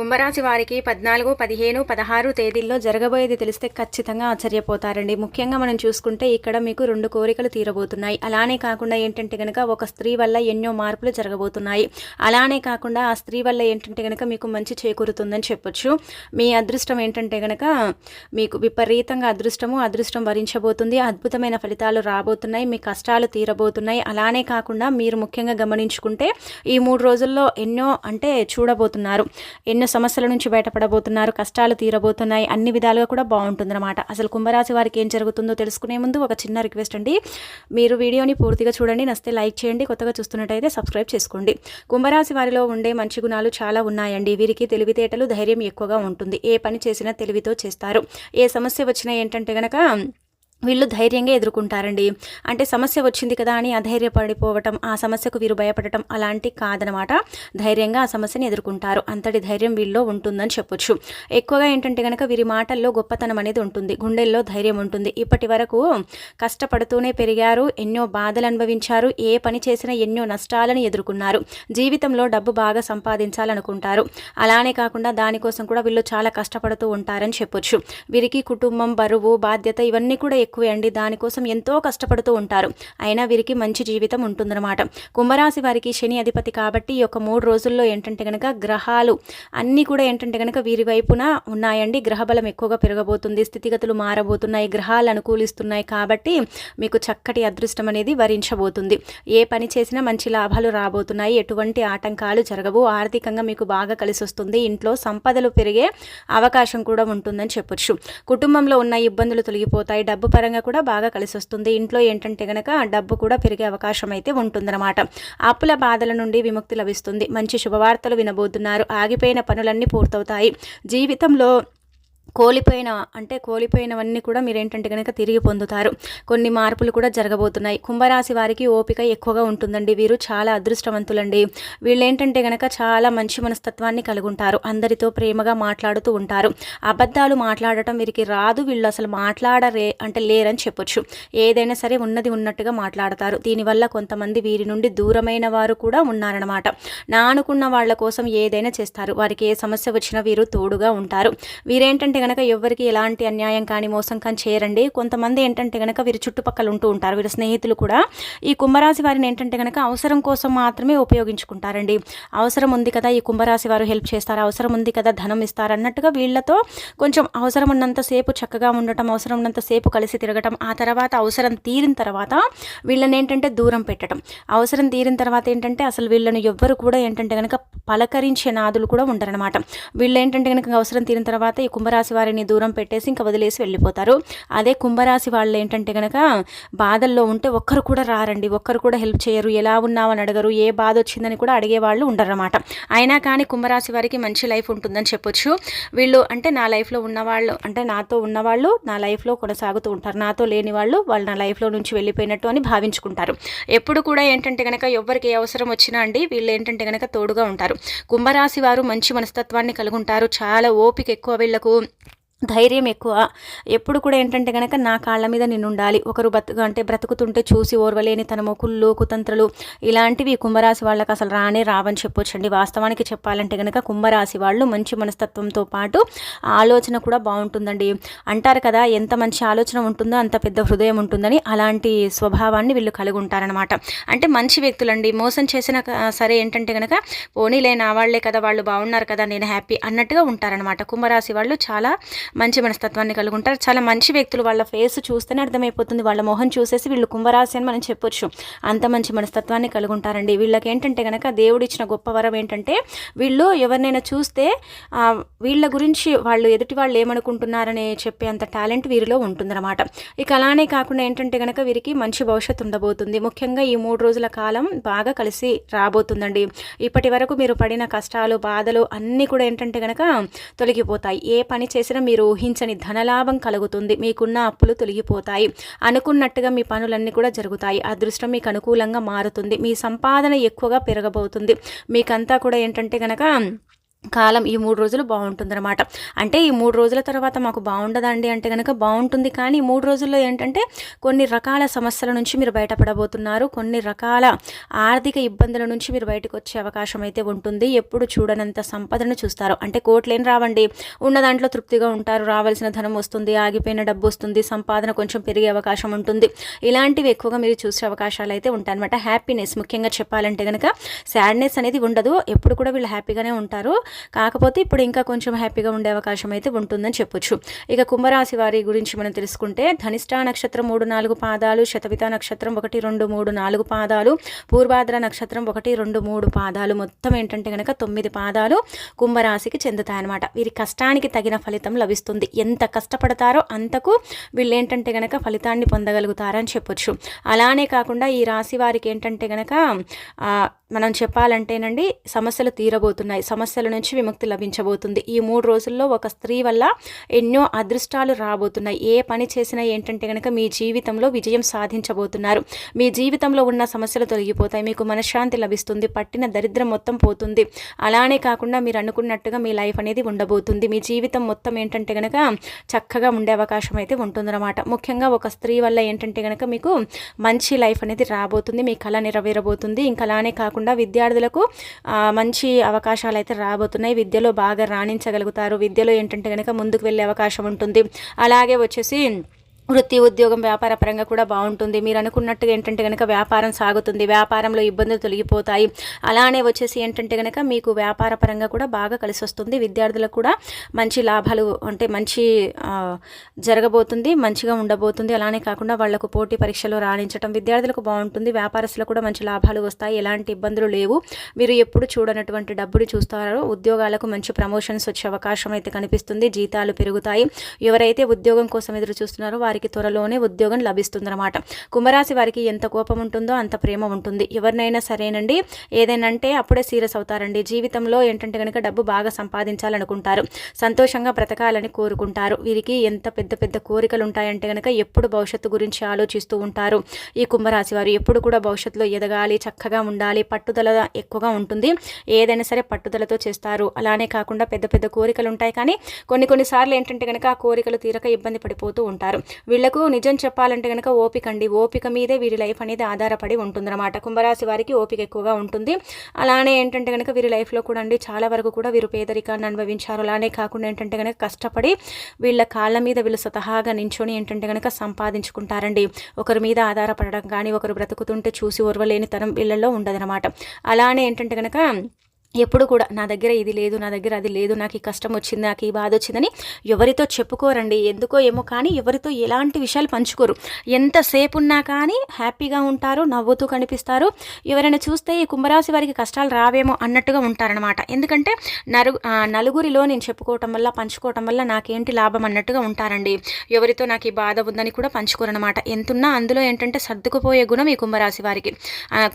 కుంభరాశి వారికి పద్నాలుగు పదిహేను పదహారు తేదీల్లో జరగబోయేది తెలిస్తే ఖచ్చితంగా ఆశ్చర్యపోతారండి. ముఖ్యంగా మనం చూసుకుంటే ఇక్కడ మీకు రెండు కోరికలు తీరబోతున్నాయి. అలానే కాకుండా ఏంటంటే కనుక ఒక స్త్రీ వల్ల ఎన్నో మార్పులు జరగబోతున్నాయి. అలానే కాకుండా ఆ స్త్రీ వల్ల ఏంటంటే కనుక మీకు మంచి చేకూరుతుందని చెప్పొచ్చు. మీ అదృష్టం ఏంటంటే కనుక మీకు విపరీతంగా అదృష్టము అదృష్టం వరించబోతుంది. అద్భుతమైన ఫలితాలు రాబోతున్నాయి. మీ కష్టాలు తీరబోతున్నాయి. అలానే కాకుండా మీరు ముఖ్యంగా గమనించుకుంటే ఈ మూడు రోజుల్లో ఎన్నో అంటే చూడబోతున్నారు. ఎన్నో సమస్యల నుంచి బయటపడబోతున్నారు కష్టాలు తీరబోతున్నాయి అన్ని విధాలుగా కూడా బాగుంటుందన్నమాట. అసలు కుంభరాశి వారికి ఏం జరుగుతుందో తెలుసుకునే ముందు ఒక చిన్న రిక్వెస్ట్ అండి. మీరు వీడియోని పూర్తిగా చూడండి నస్తే లైక్ చేయండి కొత్తగా చూస్తున్నట్టయితే సబ్స్క్రైబ్ చేసుకోండి. కుంభరాశి వారిలో ఉండే మంచి గుణాలు చాలా ఉన్నాయండి. వీరికి తెలివితేటలు ధైర్యం ఎక్కువగా ఉంటుంది. ఏ పని చేసినా తెలివితో చేస్తారు. ఏ సమస్య వచ్చినా ఏంటంటే గనక వీళ్ళు ధైర్యంగా ఎదుర్కొంటారండి. అంటే సమస్య వచ్చింది కదా అని అధైర్యపడిపోవటం ఆ సమస్యకు వీరు భయపడటం అలాంటి కాదనమాట. ధైర్యంగా ఆ సమస్యని ఎదుర్కొంటారు. అంతటి ధైర్యం వీళ్ళలో ఉంటుందని చెప్పొచ్చు. ఎక్కువగా ఏంటంటే కనుక వీరి మాటల్లో గొప్పతనం అనేది ఉంటుంది. గుండెల్లో ధైర్యం ఉంటుంది. ఇప్పటి వరకు కష్టపడుతూనే పెరిగారు. ఎన్నో బాధలు అనుభవించారు. ఏ పని చేసినా ఎన్నో నష్టాలను ఎదుర్కొన్నారు. జీవితంలో డబ్బు బాగా సంపాదించాలనుకుంటారు. అలానే కాకుండా దానికోసం కూడా వీళ్ళు చాలా కష్టపడుతూ ఉంటారని చెప్పొచ్చు. వీరికి కుటుంబం బరువు బాధ్యత ఇవన్నీ కూడా ఎక్కువే అండి దానికోసం ఎంతో కష్టపడుతూ ఉంటారు. అయినా వీరికి మంచి జీవితం ఉంటుందన్నమాట. కుంభరాశి వారికి శని అధిపతి కాబట్టి ఈ యొక్క మూడు రోజుల్లో ఏంటంటే కనుక గ్రహాలు అన్నీ కూడా ఏంటంటే కనుక వీరి వైపున ఉన్నాయండి. గ్రహబలం ఎక్కువగా పెరగబోతుంది. స్థితిగతులు మారబోతున్నాయి. గ్రహాలు అనుకూలిస్తున్నాయి కాబట్టి మీకు చక్కటి అదృష్టం అనేది వరించబోతుంది. ఏ పని చేసినా మంచి లాభాలు రాబోతున్నాయి. ఎటువంటి ఆటంకాలు జరగవు. ఆర్థికంగా మీకు బాగా కలిసి వస్తుంది. ఇంట్లో సంపదలు పెరిగే అవకాశం కూడా ఉంటుందని చెప్పొచ్చు. కుటుంబంలో ఉన్న ఇబ్బందులు తొలగిపోతాయి. డబ్బు పరంగా కూడా బాగా కలిసి వస్తుంది ఇంట్లో ఏంటంటే గనక డబ్బు కూడా పెరిగే అవకాశం అయితే ఉంటుందన్నమాట. అప్పుల బాధల నుండి విముక్తి లభిస్తుంది. మంచి శుభవార్తలు వినబోతున్నారు. ఆగిపోయిన పనులన్నీ పూర్తవుతాయి. జీవితంలో కోలిపోయిన అంటే కోలిపోయినవన్నీ కూడా మీరు ఏంటంటే కనుక తిరిగి పొందుతారు. కొన్ని మార్పులు కూడా జరగబోతున్నాయి. కుంభరాశి వారికి ఓపిక ఎక్కువగా ఉంటుందండి. వీరు చాలా అదృష్టవంతులండి. వీళ్ళు ఏంటంటే కనుక చాలా మంచి మనస్తత్వాన్ని కలిగి ఉంటారు అందరితో ప్రేమగా మాట్లాడుతూ ఉంటారు. అబద్ధాలు మాట్లాడటం వీరికి రాదు. వీళ్ళు అసలు మాట్లాడరే అంటే లేరని చెప్పొచ్చు. ఏదైనా సరే ఉన్నది ఉన్నట్టుగా మాట్లాడతారు. దీనివల్ల కొంతమంది వీరి నుండి దూరమైన వారు కూడా ఉన్నారనమాట నా అనుకున్న వాళ్ళ కోసం ఏదైనా చేస్తారు. వారికి ఏ సమస్య వచ్చినా వీరు తోడుగా ఉంటారు. వీరేంటంటే కనుక ఎవరికి ఎలాంటి అన్యాయం కానీ మోసం కానీ చేయరండి. కొంతమంది ఏంటంటే కనుక వీరి చుట్టుపక్కల ఉంటూ ఉంటారు. వీరి స్నేహితులు కూడా ఈ కుంభరాశి వారిని ఏంటంటే కనుక అవసరం కోసం మాత్రమే ఉపయోగించుకుంటారండి. అవసరం ఉంది కదా ఈ కుంభరాశి వారు హెల్ప్ చేస్తారు. అవసరం ఉంది కదా ధనం ఇస్తారు అన్నట్టుగా వీళ్ళతో కొంచెం అవసరం ఉన్నంతసేపు చక్కగా ఉండటం అవసరం ఉన్నంతసేపు కలిసి తిరగటం ఆ తర్వాత అవసరం తీరిన తర్వాత వీళ్ళని ఏంటంటే దూరం పెట్టడం అవసరం తీరిన తర్వాత ఏంటంటే అసలు వీళ్ళని ఎవ్వరు కూడా ఏంటంటే కనుక పలకరించే నాదులు కూడా ఉండరనమాట వీళ్ళు ఏంటంటే కనుక అవసరం తీరిన తర్వాత ఈ కుంభరాశి వారిని దూరం పెట్టేసి ఇంకా వదిలేసి వెళ్ళిపోతారు. అదే కుంభరాశి వాళ్ళు ఏంటంటే కనుక బాధల్లో ఉంటే ఒక్కరు కూడా రారండి. ఒక్కరు కూడా హెల్ప్ చేయరు. ఎలా ఉన్నావని అడగరు. ఏ బాధ వచ్చిందని కూడా అడిగే వాళ్ళు ఉండరన్నమాట. అయినా కానీ కుంభరాశి వారికి మంచి లైఫ్ ఉంటుందని చెప్పొచ్చు. వీళ్ళు అంటే నా లైఫ్లో ఉన్నవాళ్ళు అంటే నాతో ఉన్నవాళ్ళు నా లైఫ్లో కొనసాగుతూ ఉంటారు. నాతో లేని వాళ్ళు వాళ్ళు నా లైఫ్లో నుంచి వెళ్ళిపోయినట్టు అని భావించుకుంటారు. ఎప్పుడు కూడా ఏంటంటే కనుక ఎవరికి ఏ అవసరం వచ్చినా అండి వీళ్ళు ఏంటంటే కనుక తోడుగా ఉంటారు. కుంభరాశి వారు మంచి మనస్తత్వాన్ని కలిగి ఉంటారు చాలా ఓపిక ఎక్కువ వీళ్ళకు. ధైర్యం ఎక్కువ. ఎప్పుడు కూడా ఏంటంటే కనుక నా కాళ్ళ మీద నేను ఉండాలి. ఒకరు బతుకు అంటే బ్రతుకుతుంటే చూసి ఓర్వలేని తన మొకుళ్ళు కుతంత్రలు ఇలాంటివి కుంభరాశి వాళ్ళకి అసలు రానే రావని చెప్పొచ్చండి. వాస్తవానికి చెప్పాలంటే కనుక కుంభరాశి వాళ్ళు మంచి మనస్తత్వంతో పాటు ఆలోచన కూడా బాగుంటుందండి. అంటారు కదా ఎంత మంచి ఆలోచన ఉంటుందో అంత పెద్ద హృదయం ఉంటుందని అలాంటి స్వభావాన్ని వీళ్ళు కలిగి ఉంటారనమాట అంటే మంచి వ్యక్తులండి. మోసం చేసిన సరే ఏంటంటే కనుక పోనీలే నా వాళ్ళే కదా వాళ్ళు బాగున్నారు కదా నేను హ్యాపీ అన్నట్టుగా ఉంటారనమాట కుంభరాశి వాళ్ళు చాలా మంచి మనస్తత్వాన్ని కలిగి ఉంటారు చాలా మంచి వ్యక్తులు వాళ్ళ ఫేస్ చూస్తేనే అర్థమైపోతుంది. వాళ్ళ మొహం చూసేసి వీళ్ళు కుంభరాశి అని మనం చెప్పొచ్చు. అంత మంచి మనస్తత్వాన్ని కలిగి ఉంటారండి వీళ్ళకి ఏంటంటే కనుక దేవుడు ఇచ్చిన గొప్ప వరం ఏంటంటే వీళ్ళు ఎవరినైనా చూస్తే వీళ్ళ గురించి వాళ్ళు ఎదుటి వాళ్ళు ఏమనుకుంటున్నారని చెప్పే అంత టాలెంట్ వీరిలో ఉంటుందన్నమాట. ఇక అలానే కాకుండా ఏంటంటే కనుక వీరికి మంచి భవిష్యత్తు ఉండబోతుంది. ముఖ్యంగా ఈ మూడు రోజుల కాలం బాగా కలిసి రాబోతుందండి. ఇప్పటి వరకు మీరు పడిన కష్టాలు బాధలు అన్నీ కూడా ఏంటంటే కనుక తొలగిపోతాయి. ఏ పని చేసినా మీరు మీరు ఊహించని ధనలాభం కలుగుతుంది. మీకున్న అప్పులు తొలగిపోతాయి. అనుకున్నట్టుగా మీ పనులన్నీ కూడా జరుగుతాయి. అదృష్టం మీకు అనుకూలంగా మారుతుంది. మీ సంపాదన ఎక్కువగా పెరగబోతుంది. మీకంతా కూడా ఏంటంటే కనుక కాలం ఈ మూడు రోజులు బాగుంటుందన్నమాట. అంటే ఈ మూడు రోజుల తర్వాత మాకు బాగుండదండి అంటే కనుక బాగుంటుంది కానీ ఈ మూడు రోజుల్లో ఏంటంటే కొన్ని రకాల సమస్యల నుంచి మీరు బయటపడబోతున్నారు. కొన్ని రకాల ఆర్థిక ఇబ్బందుల నుంచి మీరు బయటకు వచ్చే అవకాశం అయితే ఉంటుంది. ఎప్పుడు చూడనంత సంపదను చూస్తారు. అంటే కోట్లేని రావండి. ఉన్న దాంట్లో తృప్తిగా ఉంటారు. రావాల్సిన ధనం వస్తుంది. ఆగిపోయిన డబ్బు వస్తుంది. సంపాదన కొంచెం పెరిగే అవకాశం ఉంటుంది. ఇలాంటివి ఎక్కువగా మీరు చూసే అవకాశాలు అయితే ఉంటాయి అనమాట హ్యాపీనెస్ ముఖ్యంగా చెప్పాలంటే కనుక సాడ్నెస్ అనేది ఉండదు. ఎప్పుడు కూడా వీళ్ళు హ్యాపీగానే ఉంటారు. కాకపోతే ఇప్పుడు ఇంకా కొంచెం హ్యాపీగా ఉండే అవకాశం అయితే ఉంటుందని చెప్పొచ్చు. ఇక కుంభరాశి వారి గురించి మనం తెలుసుకుంటే ధనిష్ట నక్షత్రం మూడు నాలుగు పాదాలు శతవిత నక్షత్రం ఒకటి రెండు మూడు నాలుగు పాదాలు పూర్వాద్ర నక్షత్రం ఒకటి రెండు మూడు పాదాలు. మొత్తం ఏంటంటే కనుక తొమ్మిది పాదాలు కుంభరాశికి చెందుతాయన్నమాట. వీరి కష్టానికి తగిన ఫలితం లభిస్తుంది. ఎంత కష్టపడతారో అంతకు వీళ్ళు ఏంటంటే కనుక ఫలితాన్ని పొందగలుగుతారని చెప్పొచ్చు. అలానే కాకుండా ఈ రాశి వారికి ఏంటంటే కనుక మనం చెప్పాలంటేనండి సమస్యలు తీరబోతున్నాయి. సమస్యల నుంచి విముక్తి లభించబోతుంది. ఈ మూడు రోజుల్లో ఒక స్త్రీ వల్ల ఎన్నో అదృష్టాలు రాబోతున్నాయి. ఏ పని చేసినా ఏంటంటే కనుక మీ జీవితంలో విజయం సాధించబోతున్నారు. మీ జీవితంలో ఉన్న సమస్యలు తొలగిపోతాయి. మీకు మనశ్శాంతి లభిస్తుంది. పట్టిన దరిద్రం మొత్తం పోతుంది. అలానే కాకుండా మీరు అనుకున్నట్టుగా మీ లైఫ్ అనేది ఉండబోతుంది. మీ జీవితం మొత్తం ఏంటంటే కనుక చక్కగా ఉండే అవకాశం అయితే ఉంటుందన్నమాట. ముఖ్యంగా ఒక స్త్రీ వల్ల ఏంటంటే కనుక మీకు మంచి లైఫ్ అనేది రాబోతుంది. మీ కళ నెరవేరబోతుంది. ఇంకా అలానే కాకుండా విద్యార్థులకు మంచి అవకాశాలు అయితే రాబోతున్నాయి. విద్యలో బాగా రాణించగలుగుతారు. విద్యలో ఏంటంటే కనుక ముందుకు వెళ్ళే అవకాశం ఉంటుంది. అలాగే వచ్చేసి వృత్తి ఉద్యోగం వ్యాపార పరంగా కూడా బాగుంటుంది. మీరు అనుకున్నట్టుగా ఏంటంటే కనుక వ్యాపారం సాగుతుంది వ్యాపారంలో ఇబ్బందులు తొలగిపోతాయి. అలానే వచ్చేసి ఏంటంటే కనుక మీకు వ్యాపార పరంగా కూడా బాగా కలిసి వస్తుంది. విద్యార్థులకు కూడా మంచి లాభాలు అంటే మంచి జరగబోతుంది మంచిగా ఉండబోతుంది. అలానే కాకుండా వాళ్ళకు పోటీ పరీక్షలు రాణించడం విద్యార్థులకు బాగుంటుంది. వ్యాపారస్తులకు కూడా మంచి లాభాలు వస్తాయి. ఎలాంటి ఇబ్బందులు లేవు. మీరు ఎప్పుడు చూడనటువంటి డబ్బులు చూస్తారో. ఉద్యోగాలకు మంచి ప్రమోషన్స్ వచ్చే అవకాశం అయితే కనిపిస్తుంది. జీతాలు పెరుగుతాయి. ఎవరైతే ఉద్యోగం కోసం ఎదురు చూస్తున్నారో వారికి వారికి త్వరలోనే ఉద్యోగం లభిస్తుందన్నమాట. కుంభరాశి వారికి ఎంత కోపం ఉంటుందో అంత ప్రేమ ఉంటుంది. ఎవరినైనా సరేనండి ఏదైనా అంటే అప్పుడే సీరియస్ అవుతారండి. జీవితంలో ఏంటంటే కనుక డబ్బు బాగా సంపాదించాలనుకుంటారు. సంతోషంగా బ్రతకాలని కోరుకుంటారు. వీరికి ఎంత పెద్ద పెద్ద కోరికలు ఉంటాయంటే కనుక ఎప్పుడు భవిష్యత్తు గురించి ఆలోచిస్తూ ఉంటారు. ఈ కుంభరాశి వారు ఎప్పుడు కూడా భవిష్యత్తులో ఎదగాలి చక్కగా ఉండాలి పట్టుదల ఎక్కువగా ఉంటుంది. ఏదైనా సరే పట్టుదలతో చేస్తారు. అలానే కాకుండా పెద్ద పెద్ద కోరికలు ఉంటాయి కానీ కొన్ని కొన్నిసార్లు ఏంటంటే కనుక ఆ కోరికలు తీరక ఇబ్బంది పడిపోతూ ఉంటారు. వీళ్ళకు నిజం చెప్పాలంటే కనుక ఓపిక అండి. ఓపిక మీదే వీరి లైఫ్ అనేది ఆధారపడి ఉంటుందన్నమాట. కుంభరాశి వారికి ఓపిక ఎక్కువగా ఉంటుంది. అలానే ఏంటంటే కనుక వీరి లైఫ్లో కూడా అండి చాలా వరకు కూడా వీరు పేదరికాన్ని అనుభవించారు. అలానే కాకుండా ఏంటంటే కనుక కష్టపడి వీళ్ళ కాళ్ళ మీద వీళ్ళు స్వతహాగా నించొని ఏంటంటే కనుక సంపాదించుకుంటారండి. ఒకరి మీద ఆధారపడడం కానీ ఒకరు బ్రతుకుతుంటే చూసి ఓర్వలేని తనం వీళ్ళల్లో ఉండదనమాట అలానే ఏంటంటే కనుక ఎప్పుడు కూడా నా దగ్గర ఇది లేదు నా దగ్గర అది లేదు నాకు ఈ కష్టం వచ్చింది నాకు ఈ బాధ వచ్చిందని ఎవరితో చెప్పుకోరండి. ఎందుకో ఏమో కానీ ఎవరితో ఎలాంటి విషయాలు పంచుకోరు. ఎంతసేపు ఉన్నా కానీ హ్యాపీగా ఉంటారు నవ్వుతూ కనిపిస్తారు. ఎవరైనా చూస్తే ఈ కుంభరాశి వారికి కష్టాలు రావేమో అన్నట్టుగా ఉంటారనమాట ఎందుకంటే నరు నలుగురిలో నేను చెప్పుకోవటం వల్ల పంచుకోవటం వల్ల నాకేంటి లాభం అన్నట్టుగా ఉంటారండి. ఎవరితో నాకు ఈ బాధ ఉందని కూడా పంచుకోరనమాట ఎంతున్నా అందులో ఏంటంటే సర్దుకుపోయే గుణం ఈ కుంభరాశి వారికి.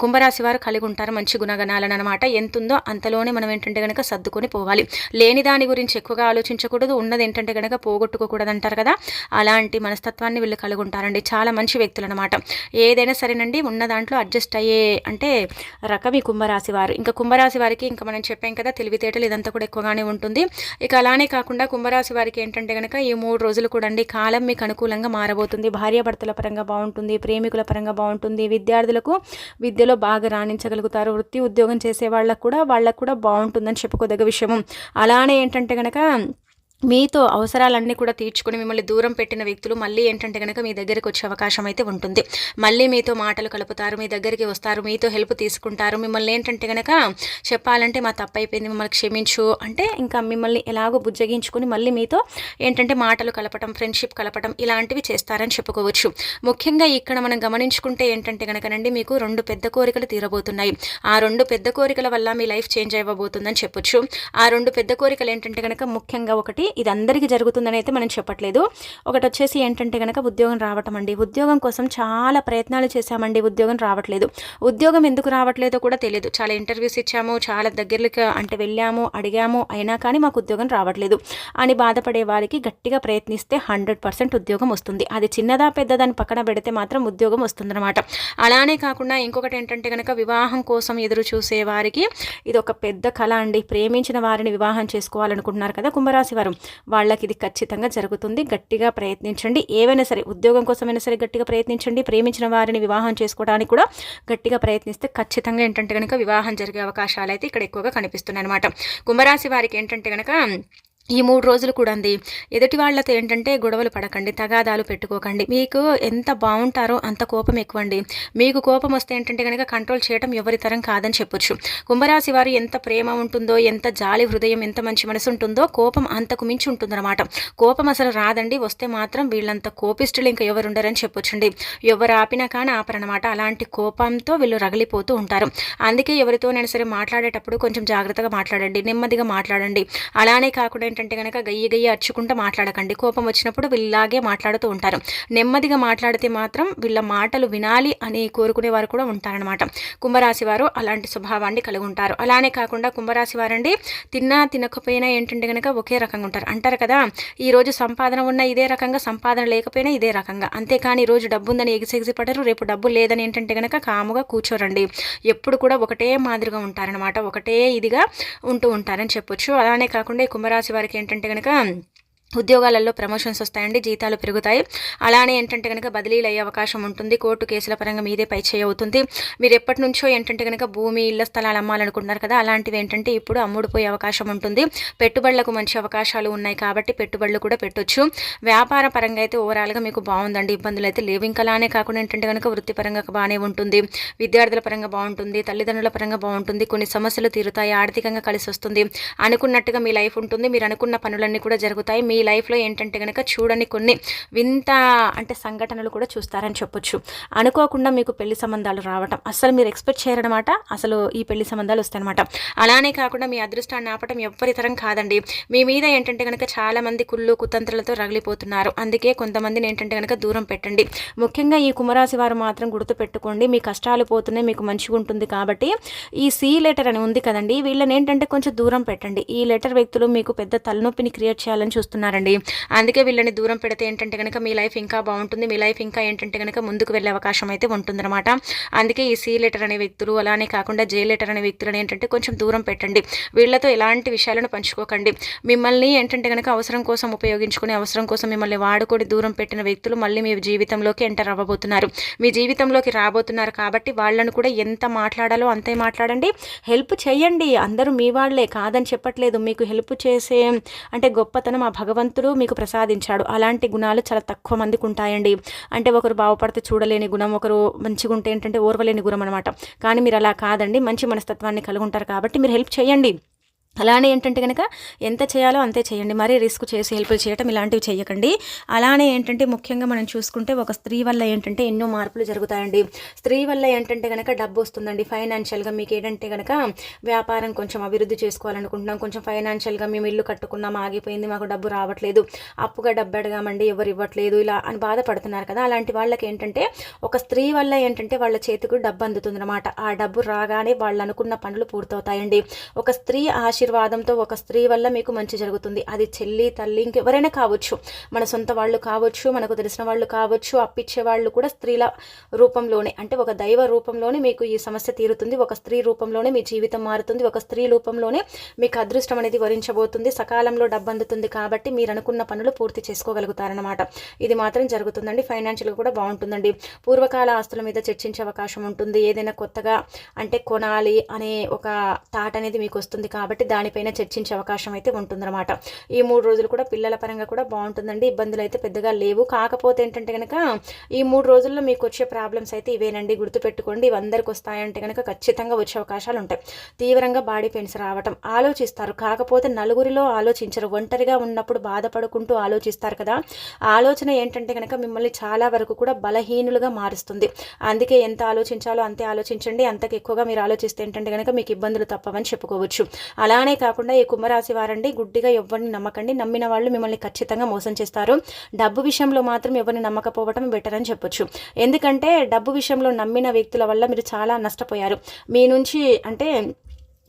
కుంభరాశి వారు కలిగి ఉంటారు మంచి గుణగణాలను అనమాట ఎంతుందో అంత అంతలోనే మనం ఏంటంటే కనుక సర్దుకొని పోవాలి. లేని దాని గురించి ఎక్కువగా ఆలోచించకూడదు. ఉన్నది ఏంటంటే కనుక పోగొట్టుకోకూడదు అంటారు కదా? అలాంటి మనస్తత్వాన్ని వీళ్ళు కలిగి ఉంటారండి చాలా మంచి వ్యక్తులు అనమాట ఏదైనా సరేనండి ఉన్న దాంట్లో అడ్జస్ట్ అయ్యే అంటే రకం ఈ కుంభరాశి వారు. ఇంకా కుంభరాశి వారికి ఇంకా మనం చెప్పాం కదా తెలివితేటలు ఇదంతా కూడా ఎక్కువగానే ఉంటుంది. ఇక అలానే కాకుండా కుంభరాశి వారికి ఏంటంటే కనుక ఈ మూడు రోజులు కూడా అండి కాలం మీకు అనుకూలంగా మారబోతుంది. భార్యాభర్తల పరంగా బాగుంటుంది ప్రేమికుల పరంగా బాగుంటుంది. విద్యార్థులకు విద్యలో బాగా రాణించగలుగుతారు. వృత్తి ఉద్యోగం చేసే వాళ్ళకు కూడా వాళ్ళ కూడా బాగుంటుందని చెప్పుకోదగ్గ విషయము. అలానే ఏంటంటే కనుక మీతో అవసరాలన్నీ కూడా తీర్చుకొని మిమ్మల్ని దూరం పెట్టిన వ్యక్తులు మళ్ళీ ఏంటంటే కనుక మీ దగ్గరికి వచ్చే అవకాశం అయితే ఉంటుంది. మళ్ళీ మీతో మాటలు కలుపుతారు మీ దగ్గరికి వస్తారు మీతో హెల్ప్ తీసుకుంటారు. మిమ్మల్ని ఏంటంటే కనుక చెప్పాలంటే మా తప్పు అయిపోయింది మిమ్మల్ని క్షమించు అంటే ఇంకా మిమ్మల్ని ఎలాగో బుజ్జగించుకొని మళ్ళీ మీతో ఏంటంటే మాటలు కలపటం ఫ్రెండ్షిప్ కలపటం ఇలాంటివి చేస్తారని చెప్పుకోవచ్చు. ముఖ్యంగా ఇక్కడ మనం గమనించుకుంటే ఏంటంటే కనుకనండి మీకు రెండు పెద్ద కోరికలు తీరబోతున్నాయి. ఆ రెండు పెద్ద కోరికల వల్ల మీ లైఫ్ చేంజ్ అవ్వబోతుందని చెప్పొచ్చు. ఆ రెండు పెద్ద కోరికలు ఏంటంటే కనుక ముఖ్యంగా ఒకటి ఇది అందరికీ జరుగుతుందని అయితే మనం చెప్పట్లేదు. ఒకటి వచ్చేసి ఏంటంటే కనుక ఉద్యోగం రావటం అండి. ఉద్యోగం కోసం చాలా ప్రయత్నాలు చేశామండి. ఉద్యోగం రావట్లేదు. ఉద్యోగం ఎందుకు రావట్లేదో కూడా తెలియదు. చాలా ఇంటర్వ్యూస్ ఇచ్చాము చాలా దగ్గరకి అంటే వెళ్ళాము అడిగాము అయినా కానీ మాకు ఉద్యోగం రావట్లేదు అని బాధపడే వారికి గట్టిగా ప్రయత్నిస్తే హండ్రెడ్ పర్సెంట్ ఉద్యోగం వస్తుంది. అది చిన్నదా పెద్దదాన్ని పక్కన పెడితే మాత్రం ఉద్యోగం వస్తుందన్నమాట. అలానే కాకుండా ఇంకొకటి ఏంటంటే కనుక వివాహం కోసం ఎదురు చూసే వారికి ఇది ఒక పెద్ద కళ అండి. ప్రేమించిన వారిని వివాహం చేసుకోవాలనుకుంటున్నారు కదా కుంభరాశి వారు. వాళ్ళకి ఇది ఖచ్చితంగా జరుగుతుంది. గట్టిగా ప్రయత్నించండి. ఏవైనా సరే ఉద్యోగం కోసమైనా సరే గట్టిగా ప్రయత్నించండి. ప్రేమించిన వారిని వివాహం చేసుకోవడానికి కూడా గట్టిగా ప్రయత్నిస్తే ఖచ్చితంగా ఏంటంటే కనుక వివాహం జరిగే అవకాశాలు అయితే ఇక్కడ ఎక్కువగా కనిపిస్తున్నాయి అనమాట కుంభరాశి వారికి ఏంటంటే కనుక ఈ మూడు రోజులు కూడా అంది ఎదుటి వాళ్ళతో ఏంటంటే గొడవలు పడకండి తగాదాలు పెట్టుకోకండి. మీకు ఎంత బాగుంటారో అంత కోపం ఎక్కువండి. మీకు కోపం వస్తే ఏంటంటే కనుక కంట్రోల్ చేయడం ఎవరి తరం కాదని చెప్పొచ్చు. కుంభరాశి వారు ఎంత ప్రేమ ఉంటుందో ఎంత జాలి హృదయం ఎంత మంచి మనసు ఉంటుందో కోపం అంతకు మించి ఉంటుందన్నమాట. కోపం అసలు రాదండి వస్తే మాత్రం వీళ్ళంత కోపిస్టులు ఇంకా ఎవరు ఉండరని చెప్పొచ్చండి. ఎవరు ఆపినా కానీ ఆపరనమాట అలాంటి కోపంతో వీళ్ళు రగిలిపోతూ ఉంటారు. అందుకే ఎవరితోనైనా సరే మాట్లాడేటప్పుడు కొంచెం జాగ్రత్తగా మాట్లాడండి నెమ్మదిగా మాట్లాడండి. అలానే కాకుండా ఏంటంటే కనుక గయ్యి గయ్యి అర్చుకుంటూ మాట్లాడకండి. కోపం వచ్చినప్పుడు వీళ్ళలాగే మాట్లాడుతూ ఉంటారు. నెమ్మదిగా మాట్లాడితే మాత్రం వీళ్ళ మాటలు వినాలి అని కోరుకునే వారు కూడా ఉంటారనమాట కుంభరాశి వారు అలాంటి స్వభావాన్ని కలిగి ఉంటారు. అలానే కాకుండా కుంభరాశి వారండి తిన్నా తినకపోయినా ఏంటంటే కనుక ఒకే రకంగా ఉంటారు. అంటారు కదా ఈరోజు సంపాదన ఉన్న ఇదే రకంగా సంపాదన లేకపోయినా ఇదే రకంగా. అంతేకాని ఈరోజు రోజు డబ్బు ఉందని ఎగిసెగిసి పడరు రేపు డబ్బు లేదని ఏంటంటే కనుక కాముగా కూర్చోరండి. ఎప్పుడు కూడా ఒకటే మాదిరిగా ఉంటారనమాట ఒకటే ఇదిగా ఉంటూ ఉంటారని చెప్పొచ్చు. అలానే కాకుండా ఈ కుంభరాశి వారికి ఏంటంటే కనుక ఉద్యోగాలలో ప్రమోషన్స్ వస్తాయండి జీతాలు పెరుగుతాయి. అలానే ఏంటంటే కనుక బదిలీలు అయ్యే అవకాశం ఉంటుంది కోర్టు కేసుల పరంగా మీదే పై చేయి అవుతుంది. మీరు ఎప్పటి నుంచో ఏంటంటే కనుక భూమి ఇళ్ళ స్థలాలు అమ్మాలనుకుంటున్నారు కదా అలాంటివి ఏంటంటే ఇప్పుడు అమ్ముడుపోయే అవకాశం ఉంటుంది. పెట్టుబడులకు మంచి అవకాశాలు ఉన్నాయి కాబట్టి పెట్టుబడులు కూడా పెట్టొచ్చు. వ్యాపార పరంగా అయితే ఓవరాల్గా మీకు బాగుందండి ఇబ్బందులు అయితే లేవు. ఇంకా అలానే కాకుండా ఏంటంటే కనుక వృత్తిపరంగా బాగానే ఉంటుంది. విద్యార్థుల పరంగా బాగుంటుంది తల్లిదండ్రుల పరంగా బాగుంటుంది. కొన్ని సమస్యలు తీరుతాయి ఆర్థికంగా కలిసి వస్తుంది. అనుకున్నట్టుగా మీ లైఫ్ ఉంటుంది. మీరు అనుకున్న పనులన్నీ కూడా జరుగుతాయి. మీ లైఫ్లో ఏంటంటే కనుక చూడని కొన్ని వింత అంటే సంఘటనలు కూడా చూస్తారని చెప్పొచ్చు. అనుకోకుండా మీకు పెళ్ళి సంబంధాలు రావటం అసలు మీరు ఎక్స్పెక్ట్ చేయరనమాట. అసలు ఈ పెళ్ళి సంబంధాలు వస్తాయన్నమాట. అలానే కాకుండా మీ అదృష్టాన్ని ఆపటం ఎవ్వరితరం కాదండి. మీ మీద ఏంటంటే కనుక చాలామంది కుళ్ళు కుతంత్రలతో రగిలిపోతున్నారు. అందుకే కొంతమందిని ఏంటంటే కనుక దూరం పెట్టండి. ముఖ్యంగా ఈ కుమరాశి వారు మాత్రం గుర్తు పెట్టుకోండి మీ కష్టాలు పోతున్నాయి మీకు మంచిగా ఉంటుంది కాబట్టి ఈ సి లెటర్ అని ఉంది కదండి. వీళ్ళని ఏంటంటే కొంచెం దూరం పెట్టండి. ఈ లెటర్ వ్యక్తులు మీకు పెద్ద తలనొప్పిని క్రియేట్ చేయాలని చూస్తున్నారు ఉన్నారండి అందుకే వీళ్ళని దూరం పెడితే ఏంటంటే కనుక మీ లైఫ్ ఇంకా బాగుంటుంది. మీ లైఫ్ ఇంకా ఏంటంటే కనుక ముందుకు వెళ్ళే అవకాశం అయితే ఉంటుందన్నమాట. అందుకే ఈ సి లెటర్ అనే వ్యక్తులు అలానే కాకుండా జే లెటర్ అనే వ్యక్తులను ఏంటంటే కొంచెం దూరం పెట్టండి. వీళ్ళతో ఎలాంటి విషయాలను పంచుకోకండి. మిమ్మల్ని ఏంటంటే కనుక అవసరం కోసం ఉపయోగించుకునే అవసరం కోసం మిమ్మల్ని వాడుకొని దూరం పెట్టిన వ్యక్తులు మళ్ళీ మీ జీవితంలోకి ఎంటర్ అవ్వబోతున్నారు. మీ జీవితంలోకి రాబోతున్నారు కాబట్టి వాళ్ళను కూడా ఎంత మాట్లాడాలో అంతే మాట్లాడండి. హెల్ప్ చేయండి. అందరూ మీ వాళ్ళే. కాదని చెప్పట్లేదు. మీకు హెల్ప్ చేసే అంటే గొప్పతనం ఆ భగవంతుడు భగవంతుడు మీకు ప్రసాదించాడు. అలాంటి గుణాలు చాలా తక్కువ మందికి ఉంటాయండి అంటే ఒకరు బాగుపడితే చూడలేని గుణం ఒకరు మంచిగా ఉంటే ఏంటంటే ఓర్వలేని గుణం అనమాట కానీ మీరు అలా కాదండి. మంచి మనస్తత్వాన్ని కలిగి ఉంటారు కాబట్టి మీరు హెల్ప్ చేయండి. అలానే ఏంటంటే కనుక ఎంత చేయాలో అంతే చేయండి. మరీ రిస్క్ చేసి హెల్ప్లు చేయటం ఇలాంటివి చేయకండి. అలానే ఏంటంటే ముఖ్యంగా మనం చూసుకుంటే ఒక స్త్రీ వల్ల ఏంటంటే ఎన్నో మార్పులు జరుగుతాయండి. స్త్రీ వల్ల ఏంటంటే కనుక డబ్బు వస్తుందండి. ఫైనాన్షియల్గా మీకు ఏంటంటే కనుక వ్యాపారం కొంచెం అభివృద్ధి చేసుకోవాలనుకుంటున్నాం. కొంచెం ఫైనాన్షియల్గా మేము ఇల్లు కట్టుకున్నాం ఆగిపోయింది మాకు డబ్బు రావట్లేదు. అప్పుగా డబ్బు అడగామండి ఎవరు ఇవ్వట్లేదు. ఇలా అని బాధపడుతున్నారు కదా. అలాంటి వాళ్ళకి ఏంటంటే ఒక స్త్రీ వల్ల ఏంటంటే వాళ్ళ చేతికి డబ్బు అందుతుంది ఆ డబ్బు రాగానే వాళ్ళు అనుకున్న పనులు పూర్తవుతాయండి. ఒక స్త్రీ ఆశ ఆశీర్వాదంతో ఒక స్త్రీ వల్ల మీకు మంచి జరుగుతుంది. అది చెల్లి తల్లి ఇంకెవరైనా కావచ్చు. మన సొంత వాళ్ళు కావచ్చు మనకు తెలిసిన వాళ్ళు కావచ్చు అప్పిచ్చే వాళ్ళు కూడా స్త్రీల రూపంలోనే అంటే ఒక దైవ రూపంలోనే మీకు ఈ సమస్య తీరుతుంది. ఒక స్త్రీ రూపంలోనే మీ జీవితం మారుతుంది. ఒక స్త్రీ రూపంలోనే మీకు అదృష్టం అనేది వరించబోతుంది. సకాలంలో డబ్బు అందుతుంది కాబట్టి మీరు అనుకున్న పనులు పూర్తి చేసుకోగలుగుతారనమాట ఇది మాత్రం జరుగుతుందండి. ఫైనాన్షియల్గా కూడా బాగుంటుందండి. పూర్వకాల ఆస్తుల మీద చర్చించే అవకాశం ఉంటుంది. ఏదైనా కొత్తగా అంటే కొనాలి అనే ఒక థాట్ అనేది మీకు వస్తుంది కాబట్టి దానిపైన చర్చించే అవకాశం అయితే ఉంటుందన్నమాట. ఈ మూడు రోజులు కూడా పిల్లల పరంగా కూడా బాగుంటుందండి. ఇబ్బందులు అయితే పెద్దగా లేవు. కాకపోతే ఏంటంటే కనుక ఈ మూడు రోజుల్లో మీకు వచ్చే ప్రాబ్లమ్స్ అయితే ఇవేనండి. గుర్తుపెట్టుకోండి. ఇవి అందరికి వస్తాయంటే కనుక ఖచ్చితంగా వచ్చే అవకాశాలు ఉంటాయి. తీవ్రంగా బాడీ పెయిన్స్ రావటం ఆలోచిస్తారు. కాకపోతే నలుగురిలో ఆలోచించరు. ఒంటరిగా ఉన్నప్పుడు బాధపడుకుంటూ ఆలోచిస్తారు కదా. ఆలోచన ఏంటంటే కనుక మిమ్మల్ని చాలా వరకు కూడా బలహీనులుగా మారుస్తుంది. అందుకే ఎంత ఆలోచించాలో అంతే ఆలోచించండి. అంతకు ఎక్కువగా మీరు ఆలోచిస్తే ఏంటంటే కనుక మీకు ఇబ్బందులు తప్పవని చెప్పుకోవచ్చు. అలా అలానే కాకుండా ఈ కుంభరాశి వారండి గుడ్డిగా ఎవరిని నమ్మకండి. నమ్మిన వాళ్ళు మిమ్మల్ని ఖచ్చితంగా మోసం చేస్తారు. డబ్బు విషయంలో మాత్రం ఎవరిని నమ్మకపోవటం బెటర్ అని చెప్పొచ్చు. ఎందుకంటే డబ్బు విషయంలో నమ్మిన వ్యక్తుల వల్ల మీరు చాలా నష్టపోయారు. మీ నుంచి అంటే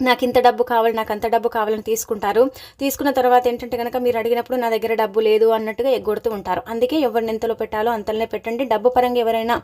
నాకు ఇంత డబ్బు కావాలి నాకు అంత డబ్బు కావాలని తీసుకుంటారు. తీసుకున్న తర్వాత ఏంటంటే కనుక మీరు అడిగినప్పుడు నా దగ్గర డబ్బు లేదు అన్నట్టుగా ఎగ్గొడుతూ ఉంటారు. అందుకే ఎవరిని ఎంతలో పెట్టాలో అంతలోనే పెట్టండి. డబ్బు పరంగా ఎవరైనా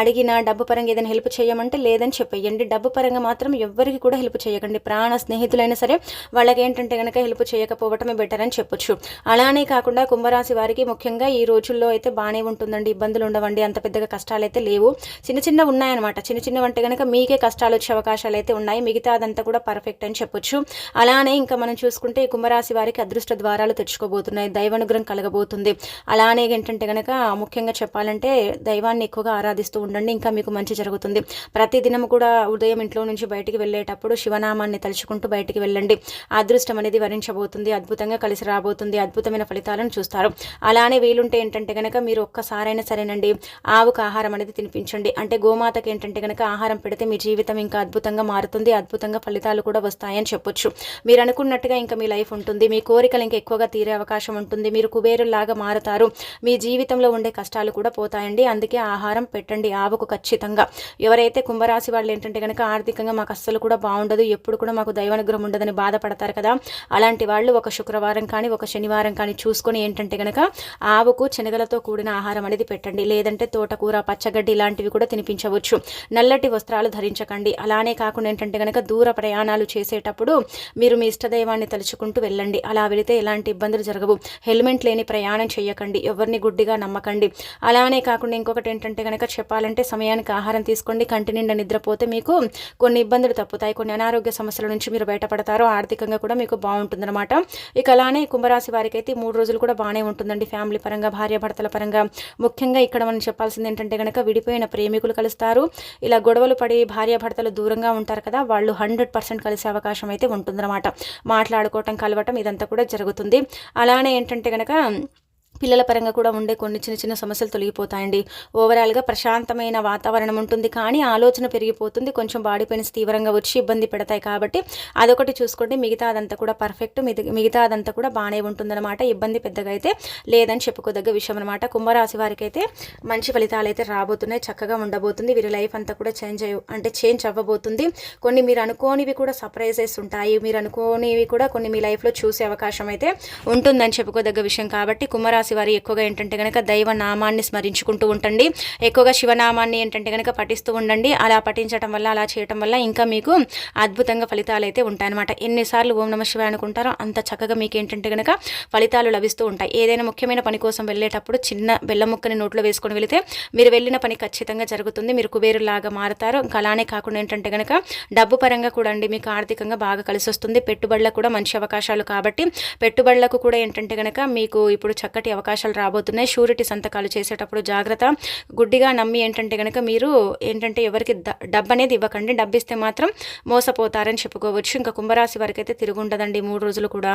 అడిగినా డబ్బు పరంగా ఏదైనా హెల్ప్ చేయమంటే లేదని చెప్పేయండి. డబ్బు పరంగా మాత్రం ఎవరికి కూడా హెల్ప్ చేయకండి. ప్రాణ స్నేహితులైనా సరే వాళ్ళకి ఏంటంటే కనుక హెల్ప్ చేయకపోవటమే బెటర్ అని చెప్పొచ్చు. అలానే కాకుండా కుంభరాశి వారికి ముఖ్యంగా ఈ రోజుల్లో అయితే బాగానే ఉంటుందండి. ఇబ్బందులు ఉండవండి. అంత పెద్దగా కష్టాలు అయితే లేవు. చిన్న చిన్న ఉన్నాయన్నమాట. చిన్న చిన్న అంటే కనుక మీకే కష్టాలు వచ్చే అవకాశాలు అయితే ఉన్నాయి. మిగతా అదంతా కూడా పర్ఫెక్ట్ అని చెప్పొచ్చు. అలానే ఇంకా మనం చూసుకుంటే కుంభరాశి వారికి అదృష్ట ద్వారాలు తెచ్చుకోబోతున్నాయి. దైవానుగ్రహం కలగబోతుంది. అలానే ఏంటంటే కనుక ముఖ్యంగా చెప్పాలంటే దైవాన్ని ఎక్కువగా ఆరాధిస్తూ ఉండండి. ఇంకా మీకు మంచి జరుగుతుంది. ప్రతి దినం కూడా ఉదయం ఇంట్లో నుంచి బయటికి వెళ్ళేటప్పుడు శివనామాన్ని తలుచుకుంటూ బయటికి వెళ్ళండి. అదృష్టం అనేది వరించబోతుంది. అద్భుతంగా కలిసి రాబోతుంది. అద్భుతమైన ఫలితాలను చూస్తారు. అలానే వీలుంటే ఏంటంటే కనుక మీరు ఒక్కసారైనా సరేనండి. ఆవుకు ఆహారం అనేది తినిపించండి. అంటే గోమాతకి ఏంటంటే కనుక ఆహారం పెడితే మీ జీవితం ఇంకా అద్భుతంగా మారుతుంది. అద్భుతంగా ఫలితాలు కూడా కూడా వస్తాయని చెప్పొచ్చు. మీరు అనుకున్నట్టుగా ఇంకా మీ లైఫ్ ఉంటుంది. మీ కోరికలు ఇంకా ఎక్కువగా తీరే అవకాశం ఉంటుంది. మీరు కుబేరులాగా మారుతారు. మీ జీవితంలో ఉండే కష్టాలు కూడా పోతాయండి. అందుకే ఆహారం పెట్టండి. ఆవుకు ఖచ్చితంగా. ఎవరైతే కుంభరాశి వాళ్ళు ఏంటంటే కనుక ఆర్థికంగా మాకు అస్సలు కూడా బాగుండదు. ఎప్పుడు కూడా మాకు దైవానుగ్రహం ఉండదని బాధపడతారు కదా. అలాంటి వాళ్ళు ఒక శుక్రవారం కానీ ఒక శనివారం కానీ చూసుకొని ఏంటంటే కనుక ఆవుకు శనగలతో కూడిన ఆహారం అనేది పెట్టండి. లేదంటే తోటకూర పచ్చగడ్డి ఇలాంటివి కూడా తినిపించవచ్చు. నల్లటి వస్త్రాలు ధరించకండి. అలానే కాకుండా ఏంటంటే కనుక దూర ప్రయాణాలు చేసేటప్పుడు మీరు మీ ఇష్టదైవాన్ని తలుచుకుంటూ వెళ్ళండి. అలా వెళితే ఎలాంటి ఇబ్బందులు జరగవు. హెల్మెట్ లేని ప్రయాణం చేయకండి. ఎవరిని గుడ్డిగా నమ్మకండి. అలానే కాకుండా ఇంకొకటి ఏంటంటే కనుక చెప్పాలంటే సమయానికి ఆహారం తీసుకోండి. కంటి నిండా నిద్రపోతే మీకు కొన్ని ఇబ్బందులు తప్పుతాయి. కొన్ని అనారోగ్య సమస్యల నుంచి మీరు బయటపడతారు. ఆర్థికంగా కూడా మీకు బాగుంటుందన్నమాట. ఇక అలానే కుంభరాశి వారికి అయితే మూడు రోజులు కూడా బాగానే ఉంటుందండి. ఫ్యామిలీ పరంగా భార్యాభర్తల పరంగా. ముఖ్యంగా ఇక్కడ మనం చెప్పాల్సింది ఏంటంటే కనుక విడిపోయిన ప్రేమికులు కలుస్తారు. ఇలా గొడవలు పడి భార్యాభర్తలు దూరంగా ఉంటారు కదా వాళ్ళు హండ్రెడ్ పర్సెంట్ కలిసే అవకాశం అయితే ఉంటుందన్నమాట. మాట్లాడుకోవటం కలవటం ఇదంతా కూడా జరుగుతుంది. అలానే ఏంటంటే కనుక పిల్లల పరంగా కూడా ఉండే కొన్ని చిన్న చిన్న సమస్యలు తొలగిపోతాయండి. ఓవరాల్గా ప్రశాంతమైన వాతావరణం ఉంటుంది. కానీ ఆలోచన పెరిగిపోతుంది. కొంచెం బాడీ పెయిన్స్ తీవ్రంగా వచ్చి ఇబ్బంది పెడతాయి కాబట్టి అదొకటి చూసుకోండి. మిగతా అదంతా కూడా పర్ఫెక్ట్ మిగతా అదంతా కూడా బాగానే ఉంటుందన్నమాట. ఇబ్బంది పెద్దగా అయితే లేదని చెప్పుకోదగ్గ విషయం అనమాట కుంభరాశి వారికి అయితే మంచి ఫలితాలు అయితే రాబోతున్నాయి. చక్కగా ఉండబోతుంది. వీరి లైఫ్ అంతా కూడా చేంజ్ అయ్యి అంటే చేంజ్ అవ్వబోతుంది. కొన్ని మీరు అనుకోనివి కూడా సర్ప్రైజెస్ ఉంటాయి. మీరు అనుకోనివి కూడా కొన్ని మీ లైఫ్లో చూసే అవకాశం అయితే ఉంటుందని చెప్పుకోదగ్గ విషయం కాబట్టి కుంభరాశి రాశి వారి ఎక్కువగా ఏంటంటే కనుక దైవ నామాన్ని స్మరించుకుంటూ ఉండండి ఎక్కువగా శివనామాన్ని ఏంటంటే కనుక పఠిస్తూ ఉండండి. అలా పఠించడం వల్ల అలా చేయటం వల్ల ఇంకా మీకు అద్భుతంగా ఫలితాలు అయితే ఉంటాయన్నమాట. ఎన్నిసార్లు ఓం నమ శివాయ అనుకుంటారో అంత చక్కగా మీకు ఏంటంటే కనుక ఫలితాలు లభిస్తూ ఉంటాయి. ఏదైనా ముఖ్యమైన పని కోసం వెళ్ళేటప్పుడు చిన్న బెల్లం ముక్కని నోట్లో వేసుకొని వెళితే మీరు వెళ్ళిన పని ఖచ్చితంగా జరుగుతుంది. మీరు కుబేరులాగా మారుతారు. ఇంకా అలానే కాకుండా ఏంటంటే కనుక డబ్బు పరంగా కూడా అండి మీకు ఆర్థికంగా బాగా కలిసి వస్తుంది. పెట్టుబడులకు కూడా మంచి అవకాశాలు కాబట్టి పెట్టుబడులకు కూడా ఏంటంటే కనుక మీకు ఇప్పుడు చక్కటి అవకాశాలు రాబోతున్నాయి. షూరిటీ సంతకాలు చేసేటప్పుడు జాగ్రత్త. గుడ్డిగా నమ్మి ఏంటంటే కనుక మీరు ఏంటంటే ఎవరికి డబ్బు అనేది ఇవ్వకండి. డబ్బు ఇస్తే మాత్రం మోసపోతారని చెప్పుకోవచ్చు. ఇంకా కుంభరాశి వరకు అయితే తిరుగుండదండి మూడు రోజులు కూడా.